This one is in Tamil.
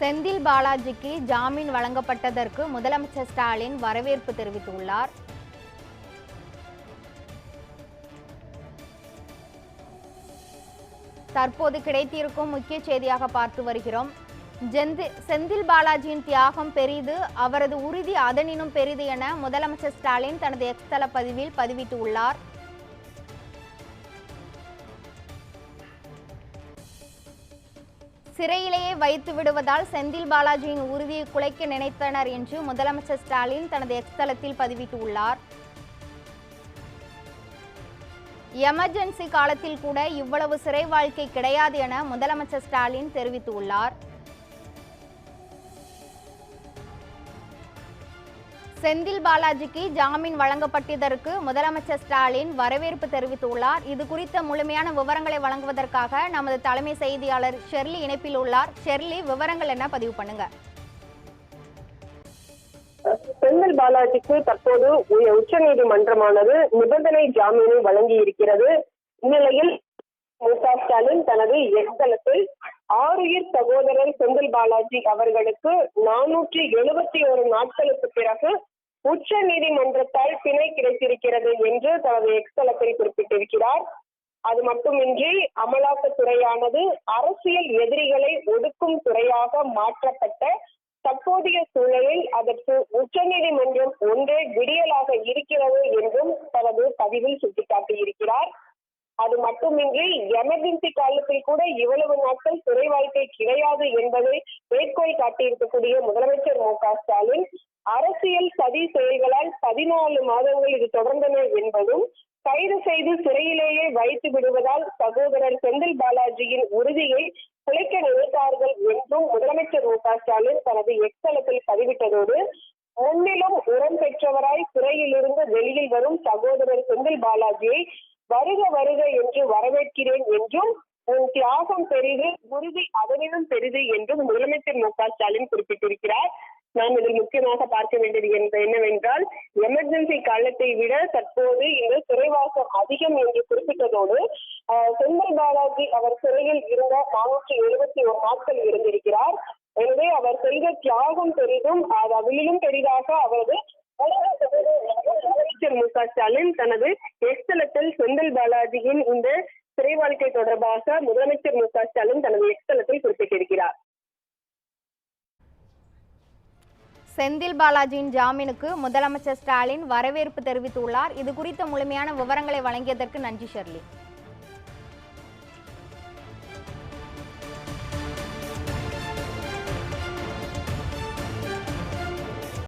செந்தில் பாலாஜிக்கு ஜாமீன் வழங்கப்பட்டதற்கு முதலமைச்சர் ஸ்டாலின் வரவேற்பு தெரிவித்துள்ளார். தற்போது கிடைத்திருக்கும் முக்கிய செய்தியாக பார்த்து வருகிறோம். ஜெந்தி செந்தில் பாலாஜியின் தியாகம் பெரிது அவரது உறுதி அதனினும் பெரிது என முதலமைச்சர் ஸ்டாலின் தனது எக்ஸ்தல பதிவில் பதிவிட்டுள்ளார். சிறையிலேயே வைத்து விடுவதால் செந்தில் பாலாஜியின் உறுதியை குலைக்க நினைத்தனர் என்று முதலமைச்சர் ஸ்டாலின் தனது எக்ஸ் தளத்தில் பதிவிட்டுள்ளார். எமர்ஜென்சி காலத்தில் கூட இவ்வளவு சிறை வாழ்க்கை கிடையாது என முதலமைச்சர் ஸ்டாலின் தெரிவித்துள்ளார். செந்தில் பாலாஜிக்கு ஜாமீன் வழங்கப்பட்டதற்கு முதலமைச்சர் ஸ்டாலின் வரவேற்பு தெரிவித்துள்ளார். இது குறித்த முழுமையான விவரங்களை வழங்குவதற்காக நமது தலைமை செய்தியாளர் ஷெர்லி இணைப்பில் உள்ளார். ஷெர்லி விவரங்கள் என்ன? பதிவு பண்ணுங்க. செந்தில் பாலாஜிக்கு தற்போது உச்ச நீதிமன்றமானது நிபந்தனை ஜாமீனை வழங்கி இருக்கிறது இந்நிலையில் மு க ஸ்டாலின் தனது எக்ஸலத்தில் ஆறுயிர் சகோதரர் செந்தில் பாலாஜி அவர்களுக்கு நானூற்றி எழுபத்தி ஒரு நாட்களுக்கு பிறகு உச்ச நீதிமன்றத்தால் பிணை கிடைத்திருக்கிறது என்று தனது எக்ஸலத்தில் குறிப்பிட்டிருக்கிறார். அது மட்டுமின்றி அமலாக்கத்துறையானது அரசியல் எதிரிகளை ஒடுக்கும் துறையாக மாற்றப்பட்ட தற்போதைய சூழலில் அதற்கு உச்சநீதிமன்றம் ஒன்றே விடியலாக இருக்கிறது என்றும் தனது பதிவில் சுட்டிக்காட்டியிருக்கிறார். அது மட்டுமின்றி எமர்ஜென்சி காலத்தில் கூட இவ்வளவு நாட்கள் துறை வாழ்க்கை கிடையாது என்பதை மேற்கோள் காட்டியிருக்கக்கூடிய முதலமைச்சர் மு க ஸ்டாலின் அரசியல் சதி செயல்களால் பதினாலு மாதங்கள் இது தொடர்ந்தன என்பதும் கைது செய்து சிறையிலேயே வைத்து விடுவதால் சகோதரர் செந்தில் பாலாஜியின் உறுதியை குலைக்க நினைத்தார்கள் என்றும் முதலமைச்சர் மு க ஸ்டாலின் தனது எக்ஸலத்தில் பதிவிட்டதோடு முன்னிலும் உரம் பெற்றவராய் சிறையிலிருந்து வெளியில் வரும் சகோதரர் செந்தில் பாலாஜியை வருக வருக என்று வரவேற்கிறேன் என்றும் உன் தியாகம் பெரிது உறுதி அதனினும் பெரிது என்றும் முதலமைச்சர் மு க ஸ்டாலின் குறிப்பிட்டிருக்கிறார். நாம் இதில் முக்கியமாக பார்க்க வேண்டியது என்பது என்னவென்றால் எமர்ஜென்சி காலத்தை விட தற்போது இந்த சிறைவாசம் அதிகம் என்று குறிப்பிட்டதோடு ஆஹ், செந்தில் பாலாஜி அவர் சிறையில் இருந்த நானூற்றி எழுபத்தி ஒரு நாட்கள் இருந்திருக்கிறார். எனவே அவர் செய்த தியாகம் பெரிதும் அது அதிலும் பெரிதாக அவரது முதலமைச்சர் மு க ஸ்டாலின் தனது எக்ஸ்தலத்தில் செந்தில் பாலாஜியின் இந்த சிறை வாழ்க்கை தொடர்பாக முதலமைச்சர் மு க ஸ்டாலின் தனது எக்ஸ்தலத்தில் குறிப்பிட்டிருக்கிறார். செந்தில் பாலாஜியின் ஜாமீனுக்கு முதலமைச்சர் ஸ்டாலின் வரவேற்பு தெரிவித்துள்ளார். இது குறித்த முழுமையான விவரங்களை வழங்கியதற்கு நன்றி ஷெர்லி.